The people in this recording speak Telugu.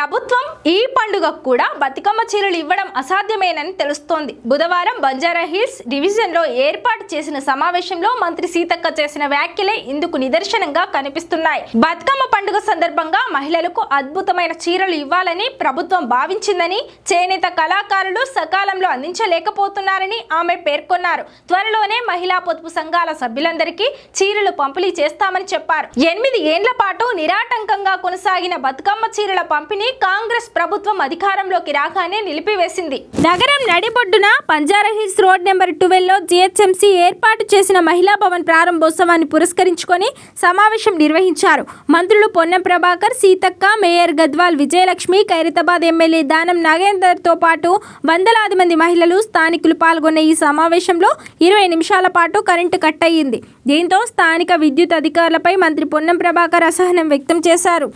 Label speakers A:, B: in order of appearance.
A: ¿Te? ఈ పండుగకు కూడా బతుకమ్మ చీరలు ఇవ్వడం అసాధ్యమేనని తెలుస్తోంది. బుధవారం బంజారా హిల్స్ డివిజన్లో ఏర్పాటు చేసిన సమావేశంలో మంత్రి సీతక్క చేసిన వ్యాఖ్యలే ఇందుకు నిదర్శనంగా కనిపిస్తున్నాయి. బతుకమ్మ పండుగ సందర్భంగా మహిళలకు అద్భుతమైన చీరలు ఇవ్వాలని ప్రభుత్వం భావించిందని చేనేత కళాకారులు సకాలంలో అందించలేకపోతున్నారని ఆమె పేర్కొన్నారు. త్వరలోనే మహిళా పొదుపు సంఘాల సభ్యులందరికీ చీరలు పంపిణీ చేస్తామని చెప్పారు. ఎనిమిది ఏండ్ల పాటు నిరాటంకంగా కొనసాగిన బతుకమ్మ చీరల పంపిణీ కాంగ్రెస్ ప్రభుత్వం అధికారంలోకి రాగానే నిలిపివేసింది. నగరం నడిబొడ్డున బంజారా హిల్స్ రోడ్ నెంబర్ ట్వెల్వ్లో జిహెచ్ఎంసీ ఏర్పాటు చేసిన మహిళా భవన్ ప్రారంభోత్సవాన్ని పురస్కరించుకొని సమావేశం నిర్వహించారు. మంత్రులు పొన్నం ప్రభాకర్ సీతక్క మేయర్ గద్వాల్ విజయలక్ష్మి ఖైరతాబాద్ ఎమ్మెల్యే దానం నాగేందర్తో పాటు వందలాది మంది మహిళలు స్థానికులు పాల్గొన్న ఈ సమావేశంలో ఇరవై నిమిషాల పాటు కరెంటు కట్ అయ్యింది దీంతో స్థానిక విద్యుత్ అధికారులపై మంత్రి పొన్నం ప్రభాకర్ అసహనం వ్యక్తం చేశారు.